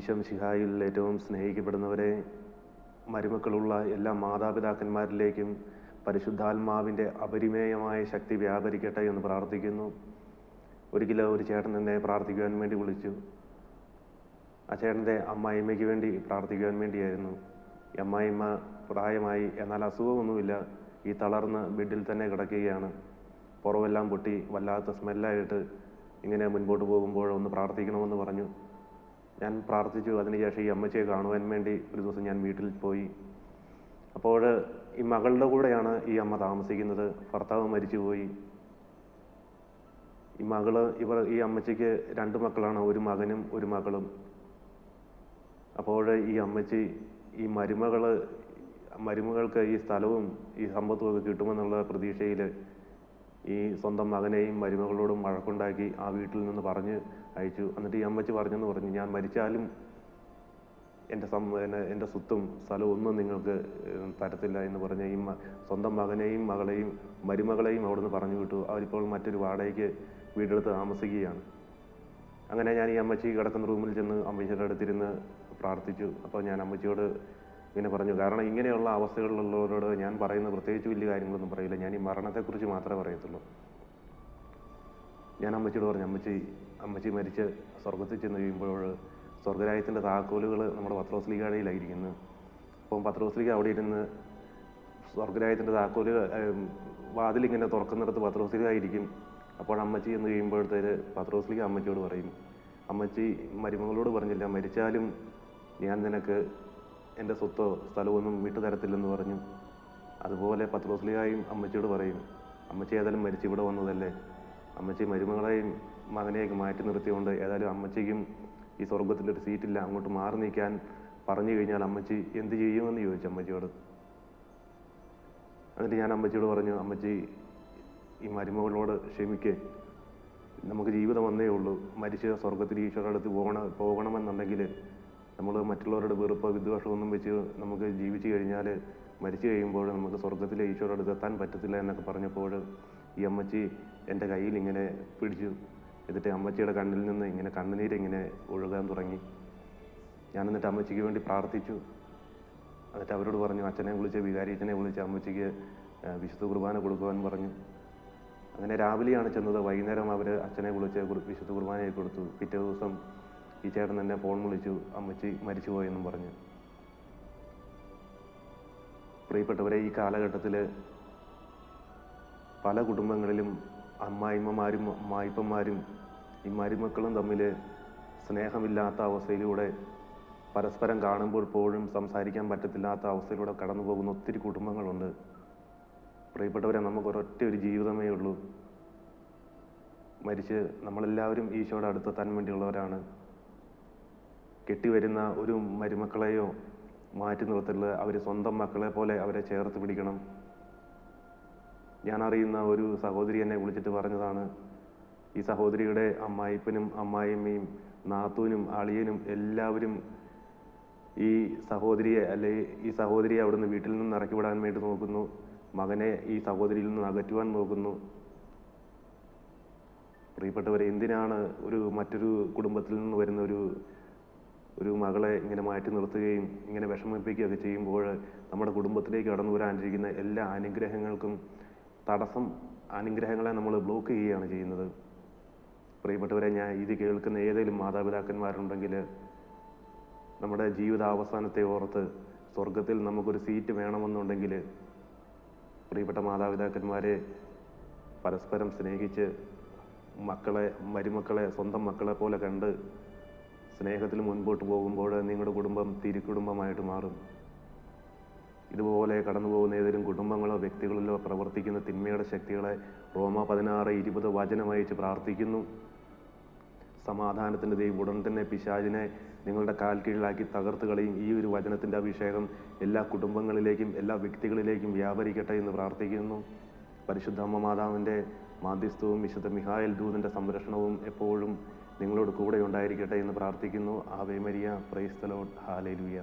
ഈശം ശിഹായിൽ ഏറ്റവും സ്നേഹിക്കപ്പെടുന്നവരെ മരുമക്കളുള്ള എല്ലാ മാതാപിതാക്കന്മാരിലേക്കും പരിശുദ്ധാത്മാവിന്റെ അപരിമേയമായ ശക്തി വ്യാപരിക്കട്ടെ എന്ന് പ്രാർത്ഥിക്കുന്നു. ഒരിക്കലും ഒരു ചേട്ടൻ എന്നെ പ്രാർത്ഥിക്കുവാൻ വേണ്ടി വിളിച്ചു. ആ ചേട്ടന്റെ അമ്മായിമ്മയ്ക്ക് വേണ്ടി പ്രാർത്ഥിക്കുവാൻ വേണ്ടിയായിരുന്നു. അമ്മായിമ്മ പ്രായമായി എന്നാൽ അസുഖമൊന്നുമില്ല. ഈ തളർന്ന് ബെഡിൽ തന്നെ കിടക്കുകയാണ്. പുറമെല്ലാം പൊട്ടി വല്ലാത്ത സ്മെല്ലായിട്ട് ഇങ്ങനെ മുൻപോട്ട് പോകുമ്പോൾ ഒന്ന് പ്രാർത്ഥിക്കണമെന്ന് പറഞ്ഞു. ഞാൻ പ്രാർത്ഥിച്ചു. അതിനുശേഷം ഈ അമ്മച്ചിയെ കാണുവാൻ വേണ്ടി ഒരു ദിവസം ഞാൻ വീട്ടിൽ പോയി. അപ്പോൾ ഈ മകളുടെ കൂടെയാണ് ഈ അമ്മ താമസിക്കുന്നത്. ഭർത്താവ് മരിച്ചുപോയി. ഈ മകൾ ഇവർ ഈ അമ്മച്ചിക്ക് രണ്ട് മക്കളാണ്. ഒരു മകനും ഒരു മകളും. അപ്പോൾ ഈ അമ്മച്ചി ഈ മരുമകൾ മരുമകൾക്ക് ഈ സ്ഥലവും ഈ സമ്പത്തും ഒക്കെ കിട്ടുമെന്നുള്ള പ്രതീക്ഷയിൽ ഈ സ്വന്തം മകനെയും മരുമകളോടും വഴക്കുണ്ടാക്കി ആ വീട്ടിൽ നിന്ന് പറഞ്ഞ് അയച്ചു. എന്നിട്ട് ഈ അമ്മച്ചി പറഞ്ഞെന്ന് പറഞ്ഞു ഞാൻ മരിച്ചാലും എന്റെ സം എന്റെ സ്വത്തും സ്ഥലവും ഒന്നും നിങ്ങൾക്ക് തരത്തില്ല എന്ന് പറഞ്ഞ് ഈ സ്വന്തം മകനെയും മകളെയും മരുമകളെയും അവിടുന്ന് പറഞ്ഞു വിട്ടു. അവരിപ്പോൾ മറ്റൊരു വാടകയ്ക്ക് വീടെടുത്ത് താമസിക്കുകയാണ്. അങ്ങനെ ഞാൻ ഈ അമ്മച്ചി കിടക്കുന്ന റൂമിൽ ചെന്ന് അമ്മച്ചിയുടെ അടുത്തിരുന്ന് പ്രാർത്ഥിച്ചു. അപ്പോൾ ഞാൻ അമ്മച്ചിയോട് ഇങ്ങനെ പറഞ്ഞു. കാരണം ഇങ്ങനെയുള്ള അവസ്ഥകളിലുള്ളവരോട് ഞാൻ പറയുന്ന പ്രത്യേകിച്ച് വലിയ കാര്യങ്ങളൊന്നും പറയില്ല. ഞാൻ ഈ മരണത്തെക്കുറിച്ച് മാത്രമേ പറയത്തുള്ളൂ. ഞാൻ അമ്മച്ചിയോട് പറഞ്ഞു അമ്മച്ചി അമ്മച്ചി മരിച്ച് സ്വർഗത്തിൽ ചെന്ന് കഴിയുമ്പോൾ സ്വർഗരാജ്യത്തിന്റെ താക്കോലുകൾ നമ്മുടെ പത്രോസ്ലിഗാടയിലായിരിക്കുന്നു. അപ്പം പത്രോസ്ലിഗ അവിടെ ഇരുന്ന് സ്വർഗരാജ്യത്തിന്റെ താക്കോലുകൾ വാതിലിങ്ങനെ തുറക്കുന്നിടത്ത് പത്രോസ്ലിഗ ആയിരിക്കും. അപ്പോൾ അമ്മച്ചി എന്ന് കഴിയുമ്പോഴത്തേര് പത്രോസ്ലിഗ അമ്മച്ചിയോട് പറയും അമ്മച്ചി മരുമകളോട് പറഞ്ഞില്ല മരിച്ചാലും ഞാൻ നിനക്ക് എന്റെ സ്വത്തോ സ്ഥലമൊന്നും വിട്ടു തരത്തില്ലെന്ന് പറഞ്ഞു. അതുപോലെ പത്രോസ്ലിയായും അമ്മച്ചിയോട് പറയും അമ്മച്ചി ഏതായാലും മരിച്ച് ഇവിടെ വന്നതല്ലേ? അമ്മച്ചി മരുമകളെയും മകനെയൊക്കെ മാറ്റി നിർത്തിയുകൊണ്ട് ഏതായാലും അമ്മച്ചിക്കും ഈ സ്വർഗത്തിലൊരു സീറ്റില്ല അങ്ങോട്ട് മാറി നീക്കാൻ പറഞ്ഞു കഴിഞ്ഞാൽ അമ്മച്ചി എന്ത് ചെയ്യുമെന്ന് ചോദിച്ചു അമ്മച്ചിയോട്. എന്നിട്ട് ഞാൻ അമ്മച്ചിയോട് പറഞ്ഞു അമ്മച്ചി ഈ മരുമകളോട് ക്ഷമിക്കേ. നമുക്ക് ജീവിതം വന്നേ ഉള്ളൂ. മരിച്ച സ്വർഗത്തിൽ ഈശ്വരടുത്ത് പോകണ പോകണമെന്നുണ്ടെങ്കിൽ നമ്മൾ മറ്റുള്ളവരുടെ വെറുപ്പ് വിദ്വേഷമൊന്നും വെച്ച് നമുക്ക് ജീവിച്ചു കഴിഞ്ഞാൽ മരിച്ചു കഴിയുമ്പോൾ നമുക്ക് സ്വർഗത്തിലെ ഈശോയുടെ അടുത്ത് എത്താൻ പറ്റത്തില്ല എന്നൊക്കെ പറഞ്ഞപ്പോൾ ഈ അമ്മച്ചി എന്റെ കയ്യിൽ ഇങ്ങനെ പിടിച്ചു. എന്നിട്ട് അമ്മച്ചിയുടെ കണ്ണിൽ നിന്ന് ഇങ്ങനെ കണ്ണുനീരിങ്ങനെ ഒഴുകാൻ തുടങ്ങി. ഞാൻ എന്നിട്ട് അമ്മച്ചിക്ക് വേണ്ടി പ്രാർത്ഥിച്ചു. എന്നിട്ട് അവരോട് പറഞ്ഞു അച്ഛനെ വിളിച്ച് വികാരിയച്ഛനെ വിളിച്ച് അമ്മച്ചിക്ക് വിശുദ്ധ കുർബാന കൊടുക്കുവാൻ പറഞ്ഞു. അങ്ങനെ രാവിലെയാണ് ചെന്നത്. വൈകുന്നേരം അവർ അച്ഛനെ വിളിച്ച് വിശുദ്ധ കുർബാനയെ കൊടുത്തു. പിറ്റേ ദിവസം ഈ ചേട്ടൻ എന്നെ ഫോൺ വിളിച്ചു അമ്മച്ചി മരിച്ചുപോയെന്നും പറഞ്ഞു. പ്രിയപ്പെട്ടവരെ ഈ കാലഘട്ടത്തിൽ പല കുടുംബങ്ങളിലും അമ്മായിമ്മമാരും അമ്മായിപ്പന്മാരും ഈ മരുമക്കളും തമ്മിൽ സ്നേഹമില്ലാത്ത അവസ്ഥയിലൂടെ പരസ്പരം കാണുമ്പോൾ പോലും സംസാരിക്കാൻ പറ്റത്തില്ലാത്ത അവസ്ഥയിലൂടെ കടന്നു പോകുന്ന ഒത്തിരി കുടുംബങ്ങളുണ്ട്. പ്രിയപ്പെട്ടവരെ നമുക്ക് ഒരൊറ്റ ഒരു ജീവിതമേ ഉള്ളൂ. മരിച്ച് നമ്മളെല്ലാവരും ഈശോയുടെ അടുത്തെത്താൻ വേണ്ടിയുള്ളവരാണ് കെട്ടിവരുന്ന ഒരു മരുമക്കളെയോ മാറ്റി നിർത്തരുത് അവർ സ്വന്തം മക്കളെ പോലെ അവരെ ചേർത്ത് പിടിക്കണം. ഞാൻ അറിയുന്ന ഒരു സഹോദരി എന്നെ വിളിച്ചിട്ട് പറഞ്ഞതാണ് ഈ സഹോദരിയുടെ അമ്മായിപ്പനും അമ്മായിയമ്മയും നാത്തൂനും അളിയനും എല്ലാവരും ഈ സഹോദരിയെ അല്ലെ ഈ സഹോദരിയെ അവിടുന്ന് വീട്ടിൽ നിന്ന് ഇറക്കി വിടാൻ വേണ്ടി നോക്കുന്നു. മകനെ ഈ സഹോദരിയിൽ നിന്ന് അകറ്റുവാൻ നോക്കുന്നു. പ്രിയപ്പെട്ടവരെ എന്തിനാണ് ഒരു മറ്റൊരു കുടുംബത്തിൽ നിന്ന് വരുന്ന ഒരു ഒരു മകളെ ഇങ്ങനെ മാറ്റി നിർത്തുകയും ഇങ്ങനെ വിഷമിപ്പിക്കുകയൊക്കെ ചെയ്യുമ്പോൾ നമ്മുടെ കുടുംബത്തിലേക്ക് കടന്നു വരാനിരിക്കുന്ന എല്ലാ അനുഗ്രഹങ്ങൾക്കും തടസ്സം അനുഗ്രഹങ്ങളെ നമ്മൾ ബ്ലോക്ക് ചെയ്യുകയാണ് ചെയ്യുന്നത്. പ്രിയപ്പെട്ടവരെ ഞാൻ ഇത് കേൾക്കുന്ന ഏതെങ്കിലും മാതാപിതാക്കന്മാരുണ്ടെങ്കിൽ നമ്മുടെ ജീവിതാവസാനത്തെ ഓർത്ത് സ്വർഗത്തിൽ നമുക്കൊരു സീറ്റ് വേണമെന്നുണ്ടെങ്കിൽ പ്രിയപ്പെട്ട മാതാപിതാക്കന്മാരെ പരസ്പരം സ്നേഹിച്ച് മക്കളെ മരുമക്കളെ സ്വന്തം മക്കളെ പോലെ കണ്ട് സ്നേഹത്തിൽ മുൻപോട്ട് പോകുമ്പോൾ നിങ്ങളുടെ കുടുംബം തിരുക്കുടുംബമായിട്ട് മാറും. ഇതുപോലെ കടന്നു പോകുന്ന ഏതെങ്കിലും കുടുംബങ്ങളോ വ്യക്തികളിലോ പ്രവർത്തിക്കുന്ന തിന്മയുടെ ശക്തികളെ റോമ പതിനാറ് ഇരുപത് വചനമയച്ച് പ്രാർത്ഥിക്കുന്നു. സമാധാനത്തിന്റെ ദൈവം ഉടൻ തന്നെ പിശാചിനെ നിങ്ങളുടെ കാൽ കീഴിലാക്കി തകർത്ത് കളയും. ഈ ഒരു വചനത്തിന്റെ അഭിഷേകം എല്ലാ കുടുംബങ്ങളിലേക്കും എല്ലാ വ്യക്തികളിലേക്കും വ്യാപരിക്കട്ടെ എന്ന് പ്രാർത്ഥിക്കുന്നു. പരിശുദ്ധ അമ്മ മാതാവിന്റെ മാധ്യസ്ഥവും വിശുദ്ധ മിഹായൽ ദൂതിന്റെ സംരക്ഷണവും എപ്പോഴും നിങ്ങളോട് കൂടെ ഉണ്ടായിരിക്കട്ടെ എന്ന് പ്രാർത്ഥിക്കുന്നു. Ave Maria പ്രൈസ്തലോട്ട് hallelujah